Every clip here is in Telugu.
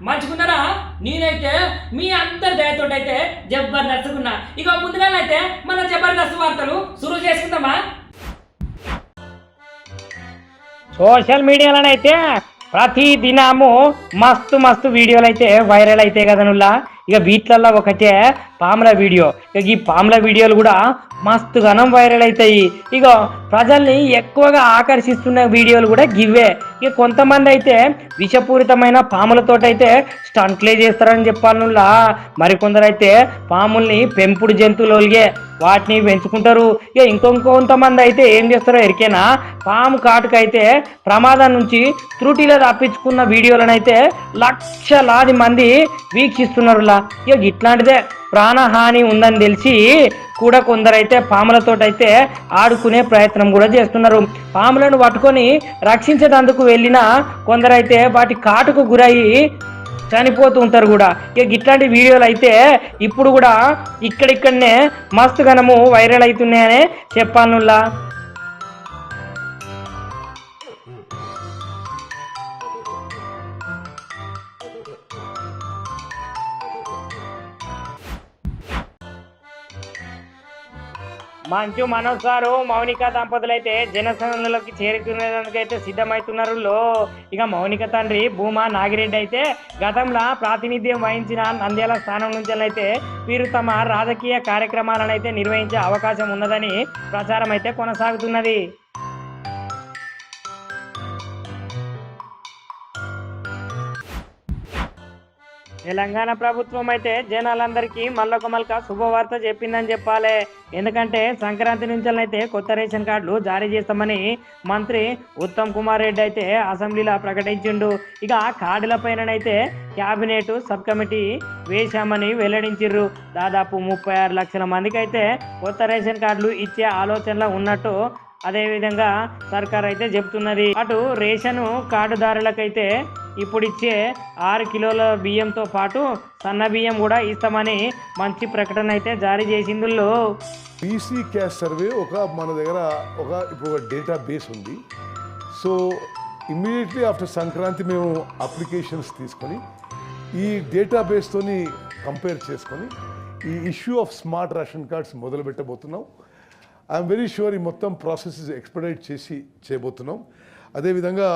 మంచుకున్నారా? నేనైతే మీ అందరి దయతో అయితే జబర్దస్త్ ఉన్నా ఇక ముందుగానైతే అయితే మన జబర్దస్త్ వార్తలు సురు చేసుకుందామా? సోషల్ మీడియాలోనైతే ప్రతి దినము మస్తు మస్తు వీడియోలు అయితే వైరల్ అయితే కదనుల్లా ఇక వీటిలల్లో ఒకటే పాముల వీడియో. ఇక ఈ పాముల వీడియోలు కూడా మస్తు ఘనం వైరల్ అవుతాయి ఇక ప్రజల్ని ఎక్కువగా ఆకర్షిస్తున్న వీడియోలు కూడా గివ్వే. ఇక కొంతమంది అయితే విషపూరితమైన పాములతోటైతే స్టంట్లే చేస్తారని చెప్పాలనులా. మరికొందరు అయితే పాముల్ని పెంపుడు జంతువులుగే వాటిని పెంచుకుంటారు. ఇక ఇంకొంతమంది అయితే ఏం చేస్తారో ఎరికేనా? పాము కాటుకైతే ప్రమాదం నుంచి త్రుటిలో తప్పించుకున్న వీడియోలను అయితే లక్షలాది మంది వీక్షిస్తున్నారు. వీక్షిస్తున్నారులా ఇక ఇట్లాంటిదే ప్రాణహాని ఉందని తెలిసి కూడా కొందరైతే పాములతోటైతే ఆడుకునే ప్రయత్నం కూడా చేస్తున్నారు. పాములను పట్టుకొని రక్షించేటందుకు వెళ్ళిన కొందరైతే వాటి కాటుకు గురయ్యి చనిపోతూ ఉంటారు కూడా. ఇక ఇట్లాంటి వీడియోలు అయితే ఇప్పుడు కూడా ఇక్కడిక్కడనే మస్తు గనము వైరల్ అవుతున్నాయనే చెప్పానులా మంచు మనోజ్ సారు మౌనిక దంపతులు అయితే జనసేనలోకి చేరుకునేందుకైతే సిద్ధమవుతున్నారు లో. ఇక మౌనిక తండ్రి భూమా నాగిరెడ్డి అయితే గతంలో ప్రాతినిధ్యం వహించిన నంద్యాల స్థానం నుంచి అయితే వీరు తమ రాజకీయ కార్యక్రమాలను అయితే నిర్వహించే అవకాశం ఉన్నదని ప్రచారం అయితే కొనసాగుతున్నది. తెలంగాణ ప్రభుత్వం అయితే జనాలందరికీ మళ్ళొక మల్క శుభవార్త చెప్పిందని చెప్పాలి. ఎందుకంటే సంక్రాంతి నుంచి అయితే కొత్త రేషన్ కార్డులు జారీ చేస్తామని మంత్రి ఉత్తమ్ కుమార్ రెడ్డి అయితే అసెంబ్లీలో ప్రకటించిండు. ఇక కార్డుల పైననైతే క్యాబినెట్ సబ్ కమిటీ వేశామని వెల్లడించిర్రు. దాదాపు ముప్పై ఆరు లక్షల మందికి అయితే కొత్త రేషన్ కార్డులు ఇచ్చే ఆలోచనలో ఉన్నట్టు అదేవిధంగా సర్కార్ అయితే చెప్తున్నది. అటు రేషన్ కార్డుదారులకైతే ఇప్పుడు ఇచ్చే ఆరు కిలోల బియ్యంతో పాటు సన్న బియ్యం కూడా ఇస్తామని మంచి ప్రకటన అయితే జారీ చేసిందులో బీసీ క్యాష్ సర్వే ఒక మన దగ్గర ఒక ఇప్పుడు ఒక డేటా బేస్ ఉంది. సో ఇమ్మీడియట్లీ ఆఫ్టర్ సంక్రాంతి మేము అప్లికేషన్స్ తీసుకొని ఈ డేటా బేస్తోని కంపేర్ చేసుకొని ఈ issue of smart ration cards మొదలు పెట్టబోతున్నాం. ఐఎమ్ వెరీ షూర్ ఈ మొత్తం ప్రాసెస్ ఎక్స్పెడైట్ చేసి చేయబోతున్నాం. అదేవిధంగా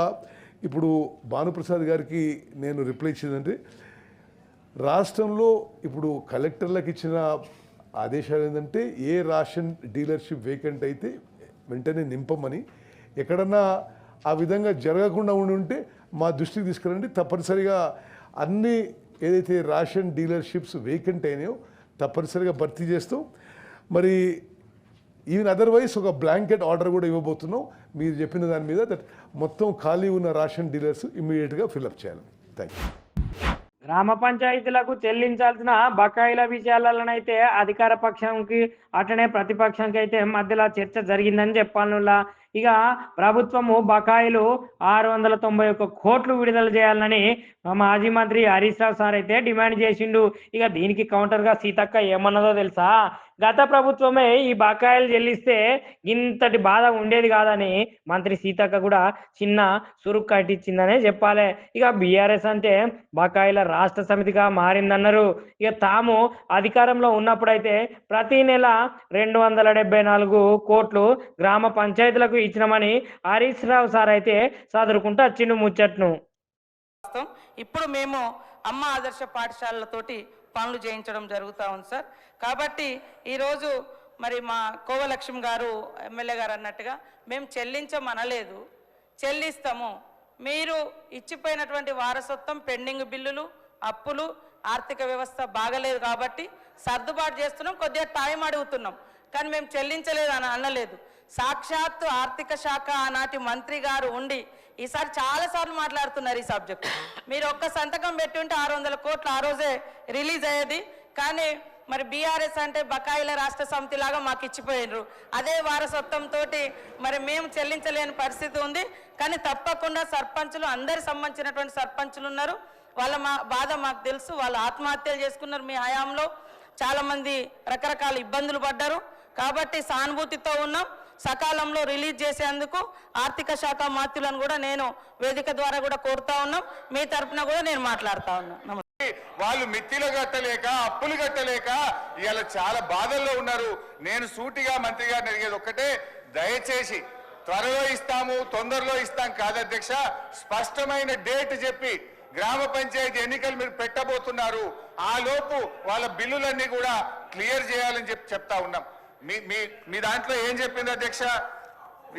ఇప్పుడు భానుప్రసాద్ గారికి నేను రిప్లై ఇచ్చేదంటే రాష్ట్రంలో ఇప్పుడు కలెక్టర్లకు ఇచ్చిన ఆదేశాలు ఏంటంటే ఏ రేషన్ డీలర్షిప్ వేకెంట్ అయితే వెంటనే నింపమని ఎక్కడన్నా ఆ విధంగా జరగకుండా ఉండి ఉంటే మా దృష్టికి తీసుకురండి. తప్పనిసరిగా అన్ని ఏదైతే రేషన్ డీలర్షిప్స్ వేకెంట్ అయినాయో తప్పనిసరిగా భర్తీ చేస్తూ. మరి ఈవెన్ అదర్వైజ్ ఒక బ్లాంకెట్ ఆర్డర్ కూడా ఇవ్వబోతున్నాం. మీరు చెప్పిన దాని మీద దట్ మొత్తం ఖాళీ ఉన్న రేషన్ డీలర్స్ ఇమ్మీడియట్గా ఫిల్అప్ చేయాలి. థ్యాంక్ యూ గ్రామ పంచాయతీలకు చెల్లించాల్సిన బకాయిల విషయాలలోనైతే అధికార పక్షంకి అట్లనే ప్రతిపక్షంకి అయితే మధ్యలో చర్చ జరిగిందని చెప్పానులా ఇక ప్రభుత్వము బకాయిలు ఆరు వందల తొంభై ఒక్క కోట్లు విడుదల చేయాలని మా మాజీ మంత్రి హరీష్ రావు సార్ అయితే డిమాండ్ చేసిండు. ఇక దీనికి కౌంటర్గా సీతక్క ఏమన్నదో తెలుసా? గత ప్రభుత్వమే ఈ బకాయిలు చెల్లిస్తే ఇంతటి బాధ ఉండేది కాదని మంత్రి సీతక్క కూడా చిన్న సురుకు కట్టించిందనే చెప్పాలి. ఇక బీఆర్ఎస్ అంటే బకాయిల రాష్ట్ర సమితిగా మారిందన్నారు. ఇక తాము అధికారంలో ఉన్నప్పుడైతే ప్రతి నెల రెండు వందల డెబ్బై నాలుగు కోట్లు గ్రామ పంచాయతీలకు ఇచ్చినామని హరీష్ రావు సార్ అయితే చదువుకుంటూ వచ్చిండు ముచ్చట్ను. ఇప్పుడు మేము అమ్మ ఆదర్శ పాఠశాలలతోటి పనులు చేయించడం జరుగుతూ ఉంది సార్. కాబట్టి ఈరోజు మరి మా కోవలక్ష్మి గారు ఎమ్మెల్యే గారు అన్నట్టుగా మేము చెల్లించమనలేదు. చెల్లిస్తాము. మీరు ఇచ్చిపోయినటువంటి వారసత్వం పెండింగ్ బిల్లులు అప్పులు ఆర్థిక వ్యవస్థ బాగలేదు కాబట్టి సర్దుబాటు చేస్తున్నాం. కొద్దిగా టైం అడుగుతున్నాం. కానీ మేము చెల్లించలేదు అని అనలేదు. సాక్షాత్తు ఆర్థిక శాఖ ఆనాటి మంత్రి గారు ఉండి ఈసారి చాలాసార్లు మాట్లాడుతున్నారు ఈ సబ్జెక్ట్. మీరు ఒక్క సంతకం పెట్టి ఉంటే ఆరు వందల కోట్లు ఆ రోజే రిలీజ్ అయ్యేది. కానీ మరి బీఆర్ఎస్ అంటే బకాయిల రాష్ట్ర సమితి లాగా మాకు ఇచ్చిపోయినరు. అదే వారసత్వంతో మరి మేము చెల్లించలేని పరిస్థితి ఉంది. కానీ తప్పకుండా సర్పంచులు అందరి సంబంధించినటువంటి సర్పంచులు ఉన్నారు. వాళ్ళ మా బాధ మాకు తెలుసు. వాళ్ళు ఆత్మహత్యలు చేసుకున్నారు మీ హయాంలో. చాలామంది రకరకాల ఇబ్బందులు పడ్డారు. కాబట్టి సానుభూతితో ఉన్నాం. సకాలంలో రిలీజ్ చేసేందుకు ఆర్థిక శాఖ మాత్యులను కూడా నేను వేదిక ద్వారా కూడా కోరుతా ఉన్నాం. మీ తరపున కూడా నేను మాట్లాడుతా ఉన్నాను వాళ్ళు మిత్తిలు కట్టలేక అప్పులు కట్టలేక ఇవాళ చాలా బాధల్లో ఉన్నారు. నేను సూటిగా మంత్రి గారిని అడిగేది ఒక్కటే దయచేసి త్వరలో ఇస్తాము తొందరలో ఇస్తాం కాదు అధ్యక్ష. స్పష్టమైన డేట్ చెప్పి గ్రామ పంచాయతీ ఎన్నికలు మీరు పెట్టబోతున్నారు. ఆ లోపు వాళ్ళ బిల్లులన్నీ కూడా క్లియర్ చేయాలని చెప్పి చెప్తా ఉన్నాం. మీ మీ మీ దాంట్లో ఏం చెప్పింది అధ్యక్ష?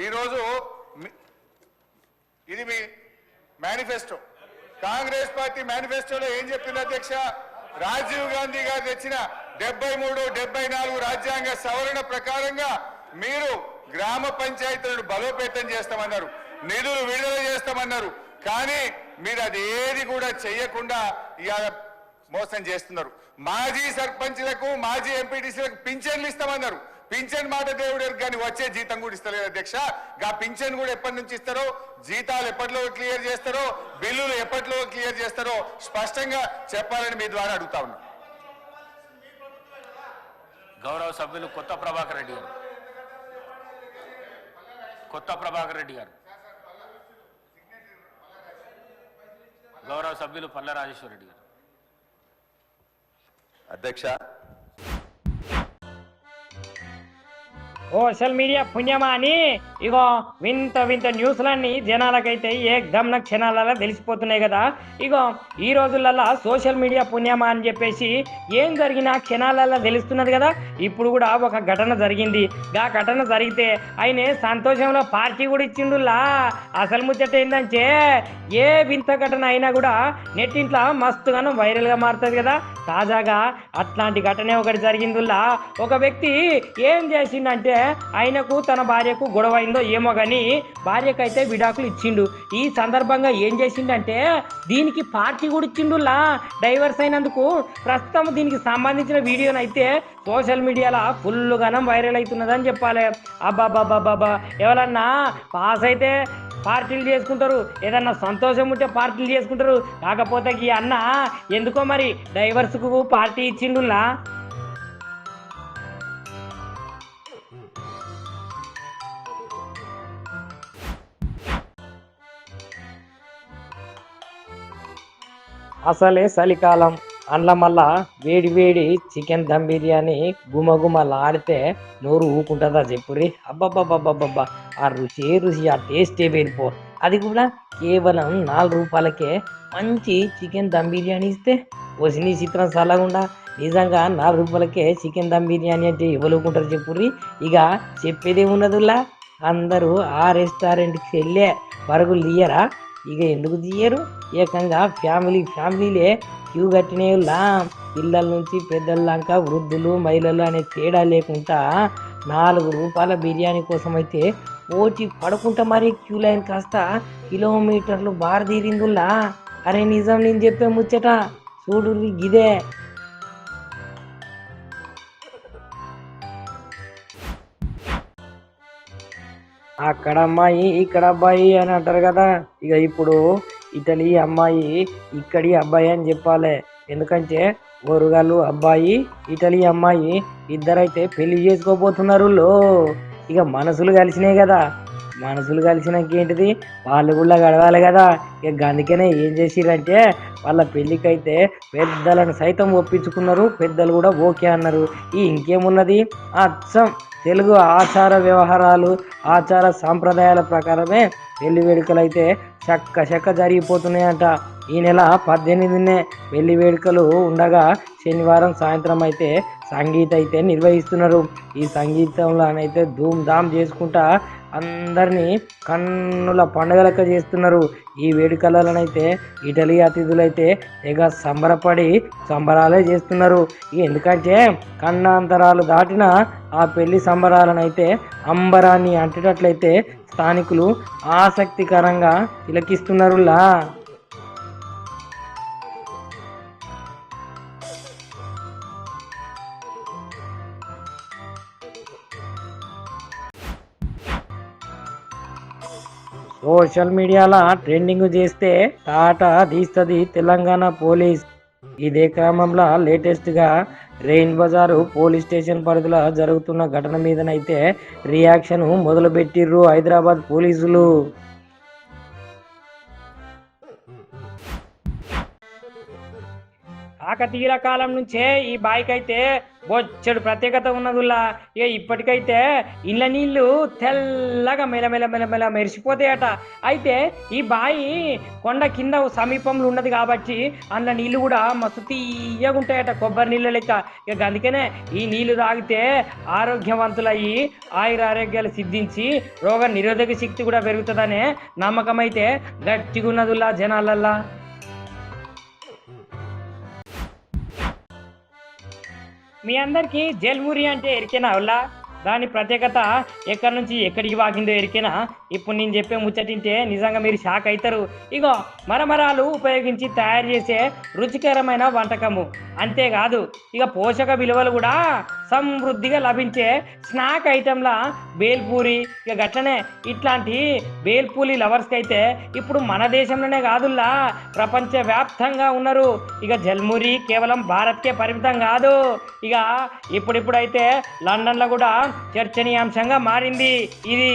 ఈరోజు ఇది మీ మేనిఫెస్టో. కాంగ్రెస్ పార్టీ మేనిఫెస్టోలో ఏం చెప్పింది అధ్యక్ష? రాజీవ్ గాంధీ గారు తెచ్చిన డెబ్బై మూడు డెబ్బై నాలుగు రాజ్యాంగ సవరణ ప్రకారంగా మీరు గ్రామ పంచాయతీలను బలోపేతం చేస్తామన్నారు. నిధులు విడుదల చేస్తామన్నారు. కానీ మీరు అది ఏది కూడా చేయకుండా ఇవాళ మోసం చేస్తున్నారు. మాజీ సర్పంచ్లకు మాజీ ఎంపీటీసీలకు పింఛన్లు ఇస్తామన్నారు. పింఛన్ మాట దేవుడు కానీ వచ్చే జీతం కూడా ఇస్తలేదు అధ్యక్ష. గా పింఛన్ కూడా ఎప్పటి నుంచి ఇస్తారో జీతాలు ఎప్పటిలో క్లియర్ చేస్తారో బిల్లులు ఎప్పటిలో క్లియర్ చేస్తారో స్పష్టంగా చెప్పాలని మీ ద్వారా అడుగుతా ఉన్నా. గౌరవ సభ్యులు కొత్త ప్రభాకర్ రెడ్డి గారు. కొత్త ప్రభాకర్ రెడ్డి గారు. గౌరవ సభ్యులు పల్ల రాజేశ్వర రెడ్డి గారు. అధ్యక్ష సోషల్ మీడియా పుణ్యమా అని ఇగో వింత వింత న్యూస్లన్నీ జనాలకైతే ఏకదమ్న క్షణాలలో తెలిసిపోతున్నాయి కదా. ఇగో ఈ రోజులల్లో సోషల్ మీడియా పుణ్యమా అని చెప్పేసి ఏం జరిగినా క్షణాలలో తెలుస్తున్నది కదా. ఇప్పుడు కూడా ఒక ఘటన జరిగింది. ఆ ఘటన జరిగితే ఆయన సంతోషంలో పార్టీ కూడా ఇచ్చిండులా. అసలు ముచ్చట ఏంటంటే ఏ వింత ఘటన అయినా కూడా నెట్టింట్లో మస్తుగాను వైరల్గా మారుతుంది కదా. తాజాగా అట్లాంటి ఘటనే ఒకటి జరిగిందిలా ఒక వ్యక్తి ఏం చేసిండంటే ఆయనకు తన భార్యకు గొడవ అయిందో ఏమో కానీ భార్యకైతే విడాకులు ఇచ్చిండు. ఈ సందర్భంగా ఏం చేసిండంటే దీనికి పార్టీ కూడా ఇచ్చిండులా డైవర్స్ అయినందుకు ప్రస్తుతం దీనికి సంబంధించిన వీడియోనైతే సోషల్ మీడియాలో ఫుల్ గానం వైరల్ అవుతున్నదని చెప్పాలి. అబ్బాబాబాబాబా ఎవరన్నా పాస్ అయితే పార్టీలు చేసుకుంటారు ఏదన్నా సంతోషం ఉంటే పార్టీలు చేసుకుంటారు. కాకపోతే ఈ అన్న ఎందుకో మరి డైవర్స్కు పార్టీ ఇచ్చిండులా? అసలే చలికాలం. అండ్ల మళ్ళా వేడి వేడి చికెన్ దమ్ బిర్యానీ గుమగుమలాడితే నోరు ఊకుంటుందా చెప్పురి అబ్బబ్బబ్బబ్బబ్బబ్బా. ఆ రుచి రుచి ఆ టేస్టే వేరిపో అది కూడా కేవలం నాలుగు రూపాయలకే. మంచి చికెన్ దమ్ బిర్యానీ ఇస్తే వసిని చిత్రం సలగుండా నిజంగా నాలుగు రూపాయలకే చికెన్ దమ్ బిర్యానీ అంటే ఇవ్వలేకుంటారు చెప్పుర్రి? ఇక చెప్పేదే ఉన్నదిలా అందరూ ఆ రెస్టారెంట్కి వెళ్ళే పరుగులు తీయరా ఇక ఎందుకు తీయరు? ఏకంగా ఫ్యామిలీ ఫ్యామిలీలే క్యూ కట్టినేలా పిల్లల నుంచి పెద్దలంకా వృద్ధులు మహిళలు అనే తేడా లేకుండా నాలుగు రూపాయల బిర్యానీ కోసం అయితే పోటీ పడుకుంటా మరి క్యూ లైన్ కాస్త కిలోమీటర్లు బారదీరిందుల్లా. అరే నిజం నేను చెప్పే ముచ్చట? చూడు గిదే. అక్కడ అమ్మాయి ఇక్కడ అబ్బాయి అని అంటారు కదా. ఇక ఇప్పుడు ఇటలీ అమ్మాయి ఇక్కడి అబ్బాయి అని చెప్పాలి. ఎందుకంటే గొరుగాలు అబ్బాయి ఇటలీ అమ్మాయి ఇద్దరైతే పెళ్ళి చేసుకోబోతున్నారు లో. ఇక మనసులు కలిసినాయి కదా. మనసులు కలిసినాక ఏంటిది? వాళ్ళు కూడా గడవాలి కదా. ఇక అందుకనే ఏం చేసిరంటే వాళ్ళ పెళ్ళికైతే పెద్దలను సైతం ఒప్పించుకున్నారు. పెద్దలు కూడా ఓకే అన్నారు. ఈ ఇంకేమున్నది? అచ్చం. తెలుగు ఆచార వ్యవహారాలు ఆచార సాంప్రదాయాల ప్రకారమే పెళ్ళి వేడుకలు అయితే చక్క చక్క జరిగిపోతున్నాయంట. ఈ నెల పద్దెనిమిదినే పెళ్ళి వేడుకలు ఉండగా శనివారం సాయంత్రం అయితే సంగీత అయితే నిర్వహిస్తున్నారు. ఈ సంగీతంలోనైతే ధూమ్ ధామ్ చేసుకుంటా అందరినీ కన్నుల పండుగలక చేస్తున్నారు. ఈ వేడుకలనైతే ఇటలీ అతిథులైతే ఇక సంబరపడి సంబరాలే చేస్తున్నారు. ఎందుకంటే కన్నాంతరాలు దాటిన ఆ పెళ్ళి సంబరాలనైతే అంబరాన్ని అంటేటట్లయితే స్థానికులు ఆసక్తికరంగా తిలకిస్తున్నారులా. సోషల్ మీడియాలో ట్రెండింగ్ చేస్తే టాటా తీస్తుంది తెలంగాణ పోలీస్. ఇదే క్రమంలో లేటెస్ట్గా రెయిన్ బజారు పోలీస్ స్టేషన్ పరిధిలో జరుగుతున్న ఘటన మీదనైతే రియాక్షన్ మొదలు పెట్టిర్రు హైదరాబాద్ పోలీసులు. కాకతీయుల కాలం నుంచే ఈ బాయికైతే అయితే బొచ్చడు ప్రత్యేకత ఉన్నదిలా ఇక ఇప్పటికైతే ఇళ్ళ నీళ్ళు తెల్లగా మెలమెల మెలమెల మెరిసిపోతాయట. అయితే ఈ బాయి కొండ కింద సమీపంలో ఉన్నది కాబట్టి అందులో నీళ్ళు కూడా మస్తు తీయగా ఉంటాయట కొబ్బరి నీళ్ళ లెక్క. ఇక అందుకనే ఈ నీళ్ళు తాగితే ఆరోగ్యవంతులయ్యి ఆయుర ఆరోగ్యాలు సిద్ధించి రోగ నిరోధక శక్తి కూడా పెరుగుతుందనే నమ్మకం అయితే గట్టిగా ఉన్నదిలా జనాలల్లా. మీ అందరికీ జల్మురి అంటే ఎరికేనా అవులా దాని ప్రత్యేకత ఎక్కడి నుంచి ఎక్కడికి వాకిందో ఎరికినా? ఇప్పుడు నేను చెప్పే ముచ్చటింటే నిజంగా మీరు షాక్ అవుతారు ఇగో మరమరాలు ఉపయోగించి తయారు చేసే రుచికరమైన వంటకము. అంతేకాదు ఇక పోషక విలువలు కూడా సమృద్ధిగా లభించే స్నాక్ ఐటెంల బేల్పూరి ఇక గట్లనే ఇట్లాంటి బేల్పూరి లవర్స్కి అయితే ఇప్పుడు మన దేశంలోనే కాదుల్లా ప్రపంచవ్యాప్తంగా ఉన్నారు. ఇక జల్మురి కేవలం భారత్కే పరిమితం కాదు. ఇక ఇప్పుడిప్పుడైతే లండన్లో కూడా చర్చనీయాంశంగా మారింది ఇది.